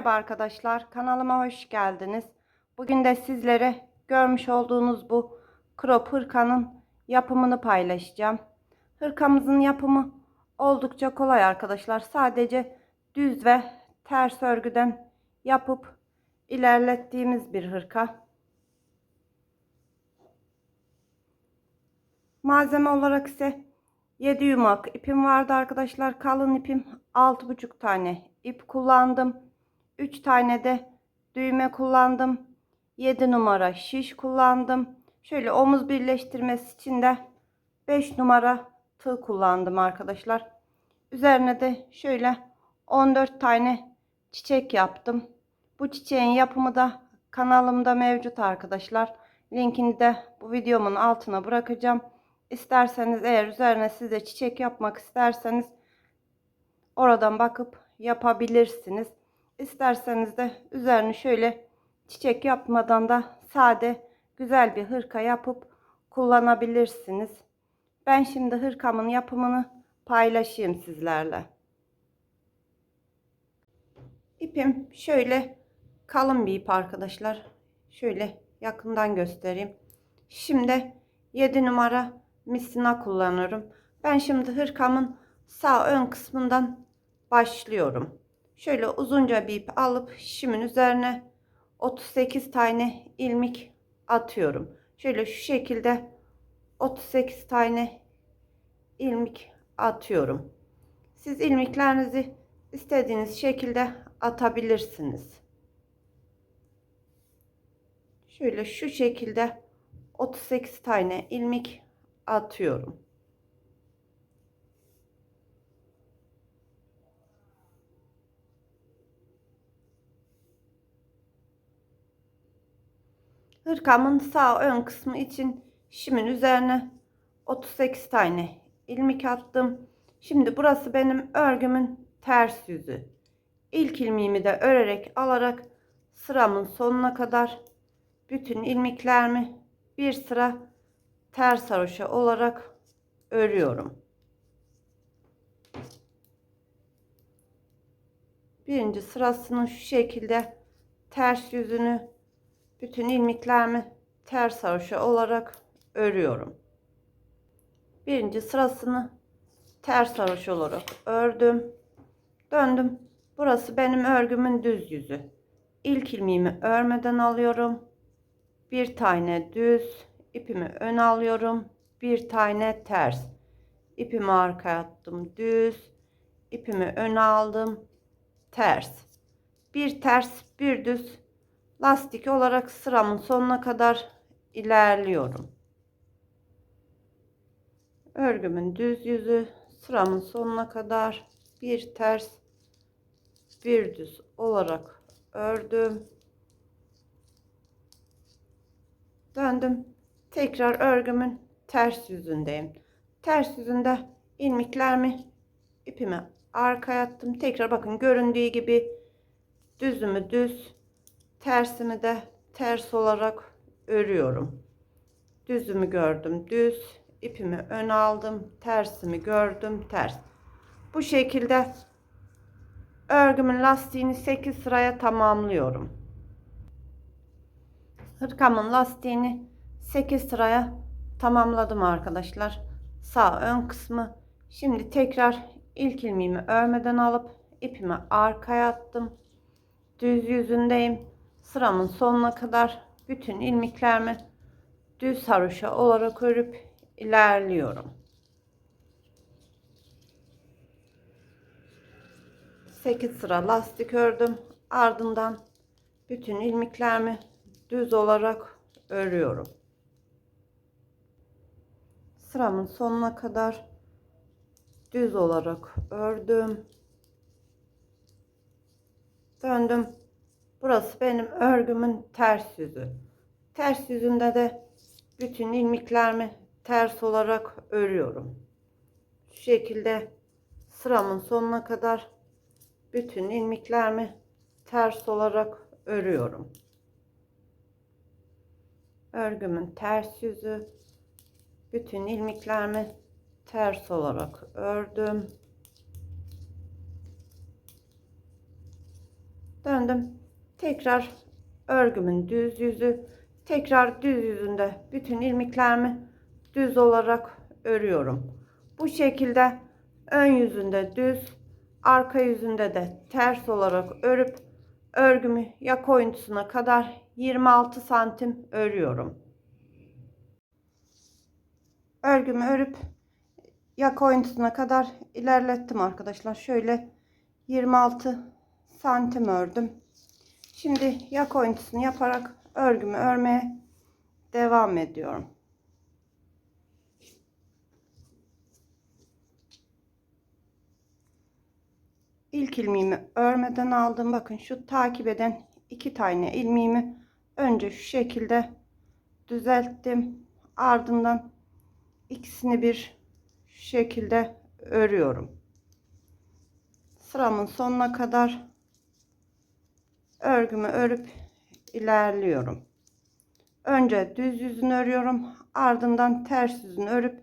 Merhaba arkadaşlar. Kanalıma hoş geldiniz. Bugün de sizlere görmüş olduğunuz bu crop hırkanın yapımını paylaşacağım. Hırkamızın yapımı oldukça kolay arkadaşlar. Sadece düz ve ters örgüden yapıp ilerlettiğimiz bir hırka. Malzeme olarak ise 7 yumak ipim vardı arkadaşlar. Kalın ipim 6,5 tane ip kullandım. 3 tane de düğme kullandım. 7 numara şiş kullandım. Şöyle omuz birleştirmesi için de 5 numara tığ kullandım arkadaşlar. Üzerine de şöyle 14 tane çiçek yaptım. Bu çiçeğin yapımı da kanalımda mevcut arkadaşlar. Linkini de bu videomun altına bırakacağım. İsterseniz eğer üzerine siz de çiçek yapmak isterseniz oradan bakıp yapabilirsiniz. İsterseniz de üzerine şöyle çiçek yapmadan da sade güzel bir hırka yapıp kullanabilirsiniz. Ben şimdi hırkamın yapımını paylaşayım sizlerle. İpim şöyle kalın bir ip arkadaşlar. Şöyle yakından göstereyim. Şimdi 7 numara misina kullanıyorum. Ben şimdi hırkamın sağ ön kısmından başlıyorum. Şöyle uzunca bir ip alıp şimin üzerine 38 tane ilmik atıyorum. Şöyle şu şekilde 38 tane ilmik atıyorum. Siz ilmiklerinizi istediğiniz şekilde atabilirsiniz. Şöyle şu şekilde 38 tane ilmik atıyorum. Hırkamın sağ ön kısmı için şimin üzerine 38 tane ilmik attım. Şimdi burası benim örgümün ters yüzü. İlk ilmeğimi de örerek alarak sıramın sonuna kadar bütün ilmiklerimi bir sıra ters haroşa olarak örüyorum. Birinci sırasının şu şekilde ters yüzünü bütün ilmiklerimi ters haroşa olarak örüyorum. Birinci sırasını ters haroşa olarak ördüm. Döndüm. Burası benim örgümün düz yüzü. İlk ilmeğimi örmeden alıyorum. Bir tane düz ipimi ön alıyorum. Bir tane ters. İpimi arkaya attım. Düz. ipimi ön aldım. Ters. Bir ters, bir düz lastik olarak sıramın sonuna kadar ilerliyorum. Örgümün düz yüzü sıramın sonuna kadar bir ters, bir düz olarak ördüm. Döndüm. Tekrar örgümün ters yüzündeyim. Ters yüzünde ilmiklerimi ipimi arkaya attım. Tekrar bakın göründüğü gibi düzümü düz, tersimi de ters olarak örüyorum. Düzümü gördüm düz, ipimi ön aldım, tersimi gördüm ters. Bu şekilde örgümün lastiğini 8 sıraya tamamlıyorum. Hırkamın lastiğini 8 sıraya tamamladım arkadaşlar. Sağ ön kısmı. Şimdi tekrar ilk ilmeğimi örmeden alıp ipimi arkaya attım. Düz yüzündeyim. Sıramın sonuna kadar bütün ilmiklerimi düz haroşa olarak örüp ilerliyorum. 8 sıra lastik ördüm. Ardından bütün ilmiklerimi düz olarak örüyorum. Sıramın sonuna kadar düz olarak ördüm. Döndüm. Burası benim örgümün ters yüzü. Ters yüzünde de bütün ilmiklerimi ters olarak örüyorum. Şu şekilde sıramın sonuna kadar bütün ilmiklerimi ters olarak örüyorum. Örgümün ters yüzü bütün ilmiklerimi ters olarak ördüm. Döndüm. Tekrar örgümün düz yüzü. Tekrar düz yüzünde bütün ilmeklerimi düz olarak örüyorum. Bu şekilde ön yüzünde düz, arka yüzünde de ters olarak örüp örgümü yak oyuntusuna kadar 26 santim örüyorum. Örgümü örüp yak oyuntusuna kadar ilerlettim arkadaşlar. Şöyle 26 santim ördüm. Şimdi yak oyuntusunu yaparak örgümü örmeye devam ediyorum. İlk ilmeğimi örmeden aldım. Bakın şu takip eden iki tane ilmeğimi önce şu şekilde düzelttim. Ardından ikisini bir şu şekilde örüyorum. Sıramın sonuna kadar örgümü örüp ilerliyorum. Önce düz yüzünü örüyorum. Ardından ters yüzünü örüp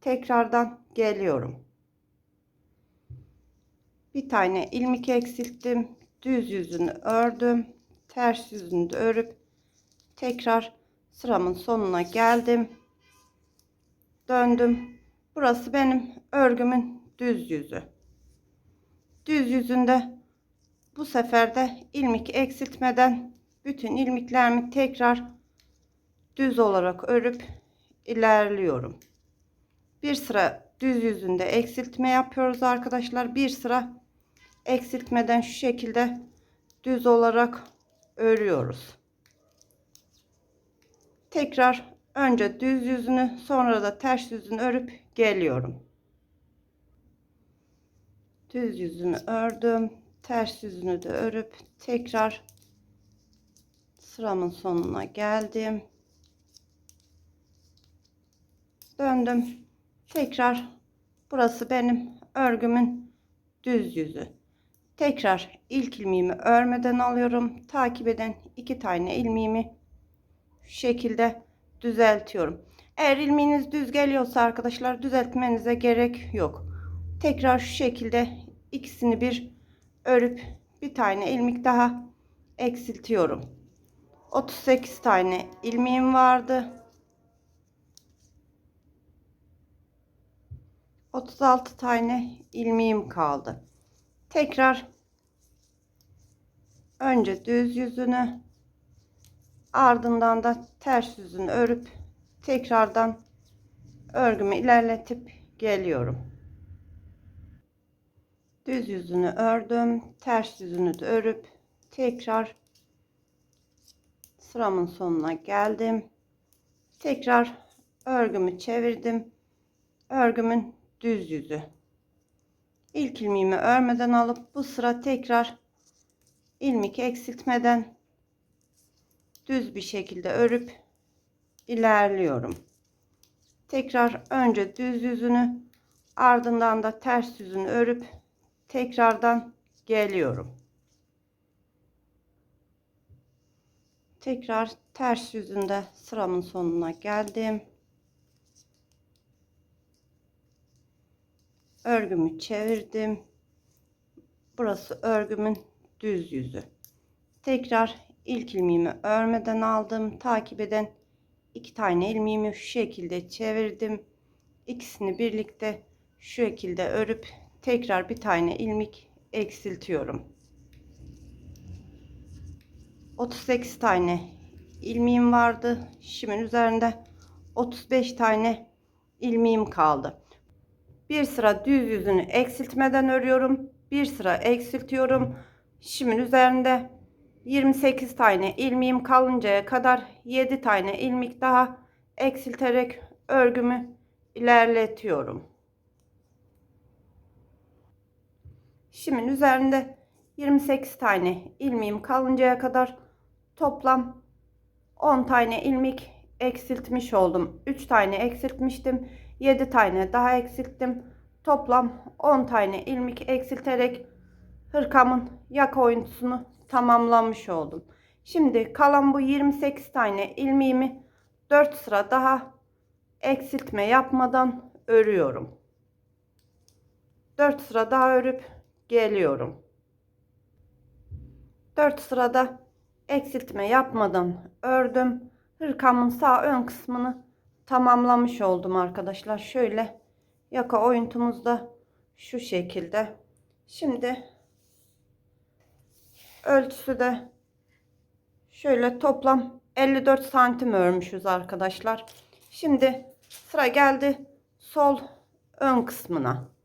tekrardan geliyorum. Bir tane ilmek eksilttim. Düz yüzünü ördüm. Ters yüzünü de örüp tekrar sıramın sonuna geldim. Döndüm. Burası benim örgümün düz yüzü. Düz yüzünde bu sefer de ilmek eksiltmeden bütün ilmeklerimi tekrar düz olarak örüp ilerliyorum. Bir sıra düz yüzünde eksiltme yapıyoruz arkadaşlar. Bir sıra eksiltmeden şu şekilde düz olarak örüyoruz. Tekrar önce düz yüzünü sonra da ters yüzünü örüp geliyorum. Düz yüzünü ördüm. Ters yüzünü de örüp tekrar sıramın sonuna geldim. Döndüm. Tekrar burası benim örgümün düz yüzü. Tekrar ilk ilmeğimi örmeden alıyorum. Takip eden iki tane ilmeğimi şu şekilde düzeltiyorum. Eğer ilmeğiniz düz geliyorsa arkadaşlar düzeltmenize gerek yok. Tekrar şu şekilde ikisini bir örüp bir tane ilmek daha eksiltiyorum. 38 tane ilmeğim vardı. 36 tane ilmeğim kaldı. Tekrar önce düz yüzünü ardından da ters yüzünü örüp tekrardan örgümü ilerletip geliyorum. Düz yüzünü ördüm. Ters yüzünü de örüp tekrar sıramın sonuna geldim. Tekrar örgümü çevirdim. Örgümün düz yüzü. İlk ilmeğimi örmeden alıp bu sıra tekrar ilmek eksiltmeden düz bir şekilde örüp ilerliyorum. Tekrar önce düz yüzünü ardından da ters yüzünü örüp tekrardan geliyorum. Tekrar ters yüzünde sıramın sonuna geldim. Örgümü çevirdim. Burası örgümün düz yüzü. Tekrar ilk ilmeğimi örmeden aldım. Takip eden iki tane ilmeğimi şu şekilde çevirdim. İkisini birlikte şu şekilde örüp tekrar bir tane ilmek eksiltiyorum. 38 tane ilmeğim vardı. Şimin üzerinde 35 tane ilmeğim kaldı. Bir sıra düz yüzünü eksiltmeden örüyorum. Bir sıra eksiltiyorum. Şimin üzerinde 28 tane ilmeğim kalıncaya kadar 7 tane ilmek daha eksilterek örgümü ilerletiyorum. Şimin üzerinde 28 tane ilmeğim kalıncaya kadar toplam 10 tane ilmek eksiltmiş oldum. 3 tane eksiltmiştim. 7 tane daha eksilttim. Toplam 10 tane ilmek eksilterek hırkamın yak oyuntusunu tamamlamış oldum. Şimdi kalan bu 28 tane ilmeğimi 4 sıra daha eksiltme yapmadan örüyorum. 4 sıra daha örüp geliyorum. 4 sırada eksiltme yapmadan ördüm. Hırkamın sağ ön kısmını tamamlamış oldum arkadaşlar. Şöyle yaka oyuntumuz da şu şekilde. Şimdi ölçüsü de şöyle toplam 54 santim örmüşüz arkadaşlar. Şimdi sıra geldi sol ön kısmına.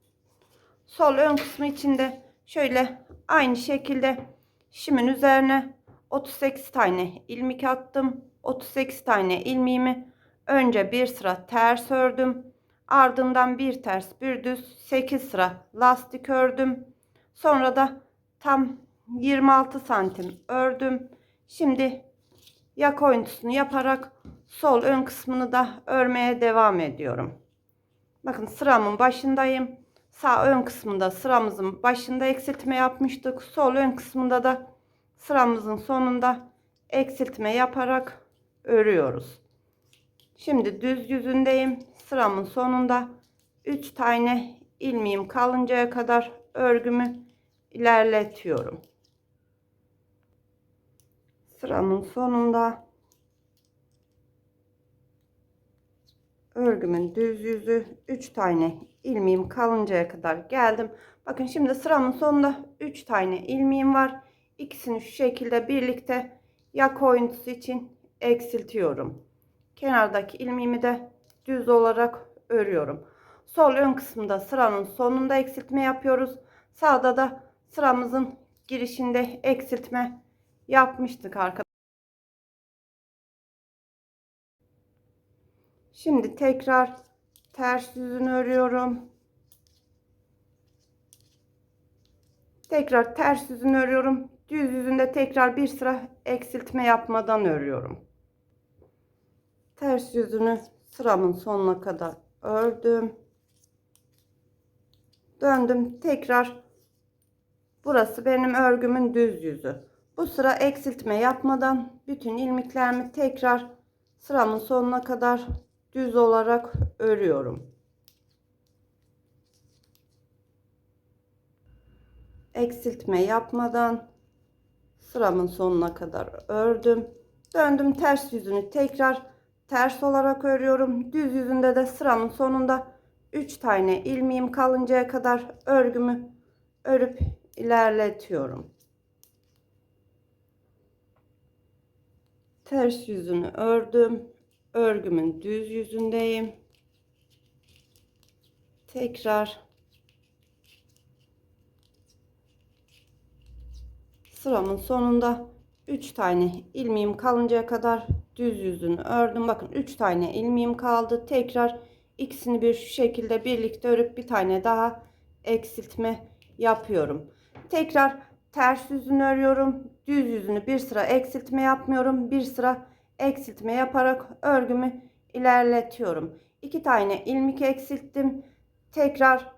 Sol ön kısmı içinde şöyle aynı şekilde şimin üzerine 38 tane ilmik attım. 38 tane ilmiğimi önce bir sıra ters ördüm. Ardından bir ters bir düz 8 sıra lastik ördüm. Sonra da tam 26 santim ördüm. Şimdi yak oyuntusunu yaparak sol ön kısmını da örmeye devam ediyorum. Bakın sıramın başındayım. Sağ ön kısmında sıramızın başında eksiltme yapmıştık. Sol ön kısmında da sıramızın sonunda eksiltme yaparak örüyoruz. Şimdi düz yüzündeyim. Sıramın sonunda 3 tane ilmeğim kalıncaya kadar örgümü ilerletiyorum. Sıramın sonunda örgümün düz yüzü 3 tane ilmeğim kalıncaya kadar geldim. Bakın şimdi sıramın sonunda 3 tane ilmeğim var. İkisini şu şekilde birlikte yak oyuntusu için eksiltiyorum. Kenardaki ilmeğimi de düz olarak örüyorum. Sol ön kısımda sıranın sonunda eksiltme yapıyoruz. Sağda da sıramızın girişinde eksiltme yapmıştık arkadaşlar. Şimdi tekrar ters yüzünü örüyorum. Tekrar ters yüzünü örüyorum. Düz yüzünde tekrar bir sıra eksiltme yapmadan örüyorum. Ters yüzünü sıramın sonuna kadar ördüm. Döndüm. Tekrar burası benim örgümün düz yüzü. Bu sıra eksiltme yapmadan bütün ilmeklerimi tekrar sıramın sonuna kadar düz olarak örüyorum. Eksiltme yapmadan sıramın sonuna kadar ördüm. Döndüm ters yüzünü tekrar ters olarak örüyorum. Düz yüzünde de sıramın sonunda 3 tane ilmeğim kalıncaya kadar örgümü örüp ilerletiyorum. Ters yüzünü ördüm. Örgümün düz yüzündeyim. Tekrar sıramın sonunda 3 tane ilmeğim kalıncaya kadar düz yüzünü ördüm. Bakın 3 tane ilmeğim kaldı. Tekrar ikisini bir şu şekilde birlikte örüp bir tane daha eksiltme yapıyorum. Tekrar ters yüzünü örüyorum. Düz yüzünü bir sıra eksiltme yapmıyorum. Bir sıra eksiltme yaparak örgümü ilerletiyorum. 2 tane ilmek eksilttim. Tekrar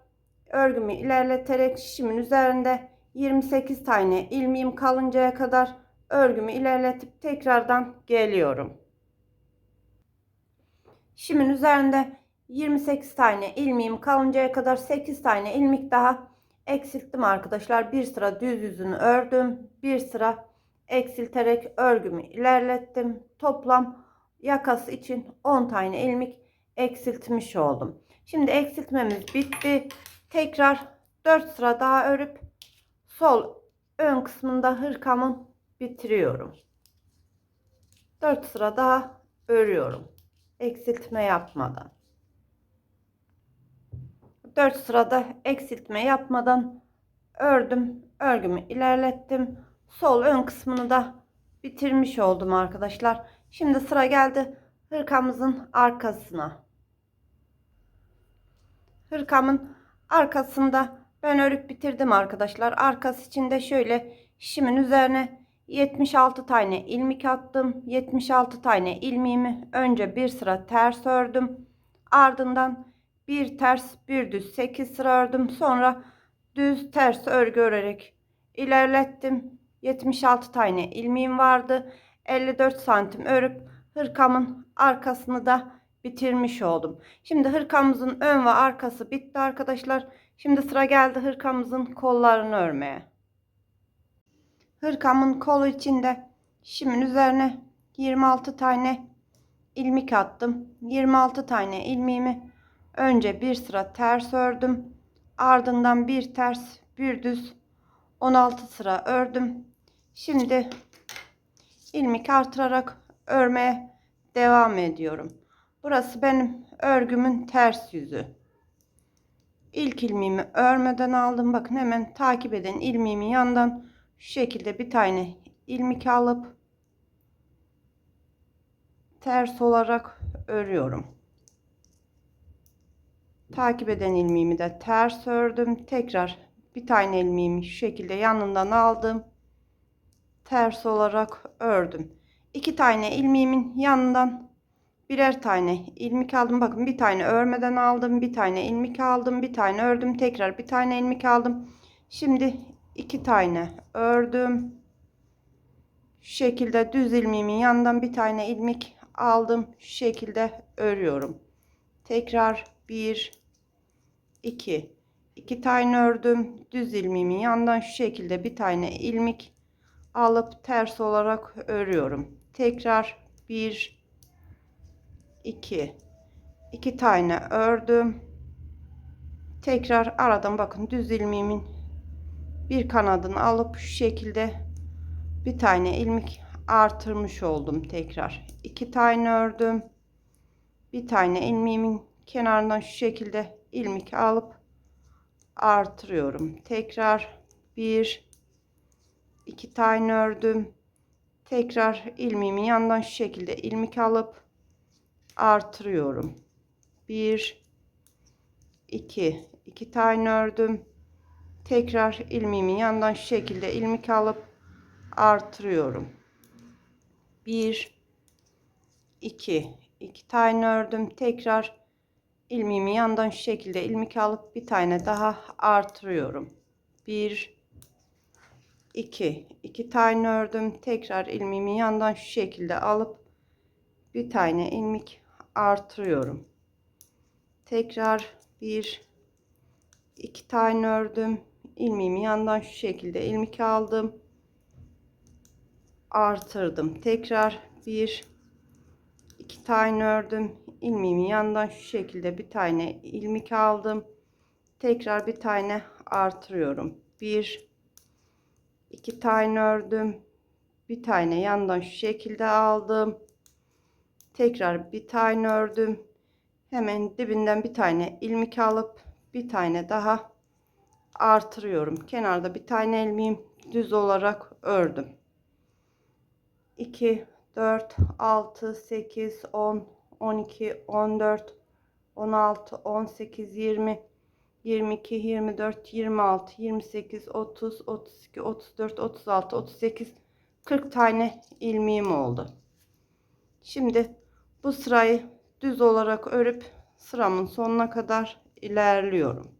örgümü ilerleterek şişimin üzerinde 28 tane ilmeğim kalıncaya kadar örgümü ilerletip tekrardan geliyorum. Şimin üzerinde 28 tane ilmeğim kalıncaya kadar 8 tane ilmek daha eksilttim arkadaşlar. Bir sıra düz yüzünü ördüm. Bir sıra eksilterek örgümü ilerlettim. Toplam yakası için 10 tane ilmek eksiltmiş oldum. Şimdi eksiltmemiz bitti. Tekrar 4 sıra daha örüp sol ön kısmında hırkamın bitiriyorum. 4 sıra daha örüyorum. Eksiltme yapmadan. 4 sırada eksiltme yapmadan ördüm. Örgümü ilerlettim. Sol ön kısmını da bitirmiş oldum arkadaşlar. Şimdi sıra geldi hırkamızın arkasına. Hırkamın arkasında ben örüp bitirdim arkadaşlar. Arkası içinde şöyle şişimin üzerine 76 tane ilmek attım. 76 tane ilmeğimi önce bir sıra ters ördüm. Ardından bir ters bir düz 8 sıra ördüm. Sonra düz ters örgü örerek ilerlettim. 76 tane ilmeğim vardı. 54 santim örüp hırkamın arkasını da bitirmiş oldum. Şimdi hırkamızın ön ve arkası bitti arkadaşlar. Şimdi sıra geldi hırkamızın kollarını örmeye. hırkamın kolu içinde şimin üzerine 26 tane ilmik attım. 26 tane ilmeğimi önce bir sıra ters ördüm. Ardından bir ters, bir düz 16 sıra ördüm. Şimdi ilmek artırarak örmeye devam ediyorum. Burası benim örgümün ters yüzü. İlk ilmeğimi örmeden aldım. Bakın hemen takip edin ilmeğimin yandan şu şekilde bir tane ilmek alıp ters olarak örüyorum. Takip eden ilmeğimi de ters ördüm. Tekrar bir tane ilmeğimi şu şekilde yanından aldım. Ters olarak ördüm. İki tane ilmeğimin yanından birer tane ilmek aldım. Bakın bir tane örmeden aldım. Bir tane ilmek aldım. Bir tane ördüm. Tekrar bir tane ilmek aldım. Şimdi iki tane ördüm. Şu şekilde düz ilmeğimin yanından bir tane ilmek aldım. Şu şekilde örüyorum. Tekrar bir, iki, iki tane ördüm. Düz ilmeğimin yanından şu şekilde bir tane ilmek alıp ters olarak örüyorum. Tekrar bir, iki, iki tane ördüm. Tekrar aradan bakın düz ilmeğimin bir kanadını alıp şu şekilde bir tane ilmek artırmış oldum tekrar. iki tane ördüm. Bir tane ilmeğimin kenarından şu şekilde ilmek alıp artırıyorum. Tekrar bir iki tane ördüm. Tekrar ilmeğimin yandan şu şekilde ilmek alıp artırıyorum. Bir iki iki tane ördüm. Tekrar ilmeğimin yandan şu şekilde ilmek alıp artırıyorum. Bir iki iki tane ördüm. Tekrar ilmeğimi yandan şu şekilde ilmek alıp bir tane daha artırıyorum. Bir 2 2 tane ördüm. Tekrar ilmeğimi yandan şu şekilde alıp bir tane ilmek artırıyorum. Tekrar bir iki tane ördüm. İlmeğimi yandan şu şekilde ilmek aldım. Artırdım. Tekrar bir iki tane ördüm. İlmeğimi yandan şu şekilde bir tane ilmek aldım. Tekrar bir tane artırıyorum. Bir iki tane ördüm. Bir tane yandan şu şekilde aldım. Tekrar bir tane ördüm. Hemen dibinden bir tane ilmek alıp bir tane daha artırıyorum. Kenarda bir tane ilmeğim düz olarak ördüm. 2 4 6 8 10 12 14 16 18 20 22, 24, 26, 28, 30, 32, 34, 36, 38, 40 tane ilmeğim oldu. Şimdi bu sırayı düz olarak örüp sıramın sonuna kadar ilerliyorum.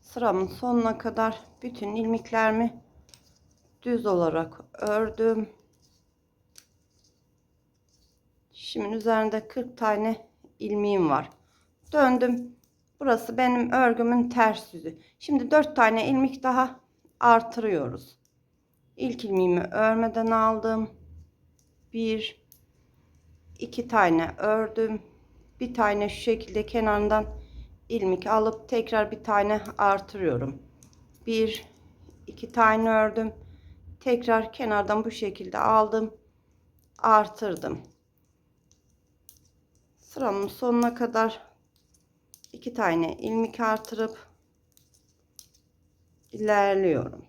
Sıramın sonuna kadar bütün ilmeklerimi düz olarak ördüm. Şimdi üzerinde 40 tane ilmeğim var. Döndüm. Burası benim örgümün ters yüzü. Şimdi 4 tane ilmek daha artırıyoruz. İlk ilmeğimi örmeden aldım. 1 2 tane ördüm. Bir tane şu şekilde kenarından ilmek alıp tekrar bir tane artırıyorum. 1 2 tane ördüm tekrar kenardan bu şekilde aldım. Artırdım. Sıramın sonuna kadar iki tane ilmek artırıp ilerliyorum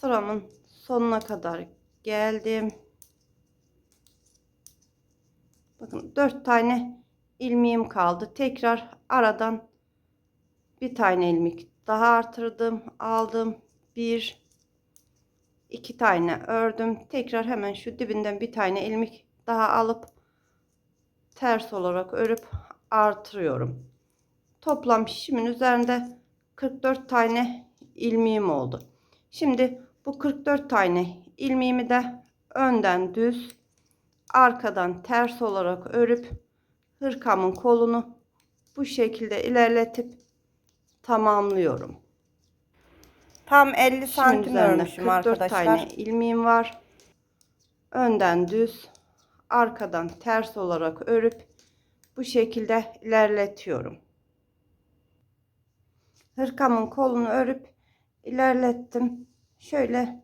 sıramın sonuna kadar geldim. Bakın 4 tane ilmeğim kaldı. Tekrar aradan bir tane ilmek daha artırdım. Aldım. Bir, iki tane ördüm. Tekrar hemen şu dibinden bir tane ilmek daha alıp ters olarak örüp artırıyorum. Toplam şişimin üzerinde 44 tane ilmeğim oldu. Şimdi bu 44 tane ilmeğimi de önden düz, arkadan ters olarak örüp hırkamın kolunu bu şekilde ilerletip tamamlıyorum. Tam 50 Şimdi santim örmüşüm 44 arkadaşlar. tane ilmeğim var. Önden düz, arkadan ters olarak örüp bu şekilde ilerletiyorum. Hırkamın kolunu örüp ilerlettim. Şöyle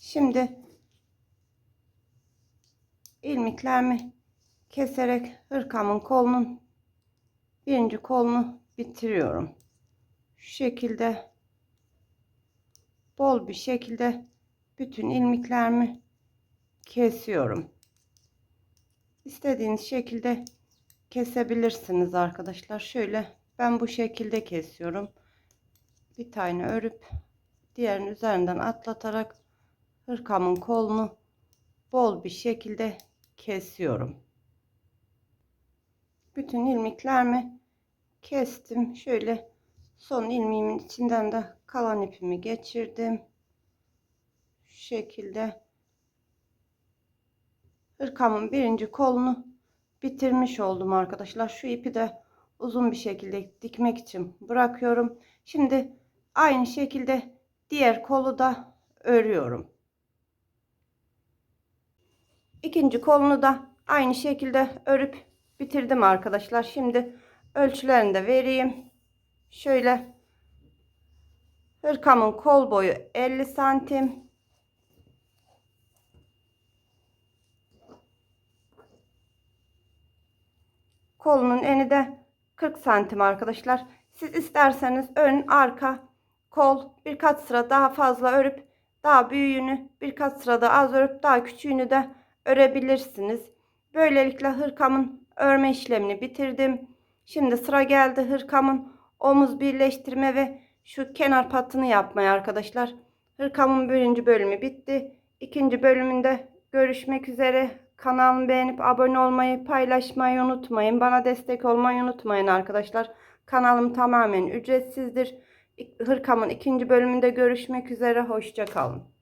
Şimdi ilmeklerimi keserek hırkamın kolunun birinci kolunu bitiriyorum. Şu şekilde bol bir şekilde bütün ilmeklerimi kesiyorum. İstediğiniz şekilde kesebilirsiniz arkadaşlar. Şöyle ben bu şekilde kesiyorum. Bir tane örüp diğerinin üzerinden atlatarak hırkamın kolunu bol bir şekilde kesiyorum. Bütün ilmeklerimi kestim. Şöyle son ilmeğimin içinden de kalan ipimi geçirdim. Şu şekilde hırkamın birinci kolunu bitirmiş oldum arkadaşlar. Şu ipi de uzun bir şekilde dikmek için bırakıyorum. Şimdi aynı şekilde diğer kolu da örüyorum. İkinci kolunu da aynı şekilde örüp bitirdim arkadaşlar. Şimdi ölçülerini de vereyim. Şöyle hırkamın kol boyu 50 santim. Kolunun eni de 40 santim arkadaşlar. Siz isterseniz ön, arka, kol birkaç sıra daha fazla örüp daha büyüğünü birkaç sırada az örüp daha küçüğünü de örebilirsiniz. Böylelikle hırkamın örme işlemini bitirdim. Şimdi sıra geldi hırkamın omuz birleştirme ve şu kenar patını yapmaya arkadaşlar. Hırkamın birinci bölümü bitti. İkinci bölümünde görüşmek üzere. Kanalımı beğenip abone olmayı, paylaşmayı unutmayın. Bana destek olmayı unutmayın arkadaşlar. Kanalım tamamen ücretsizdir. Hırkamın ikinci bölümünde görüşmek üzere. Hoşçakalın.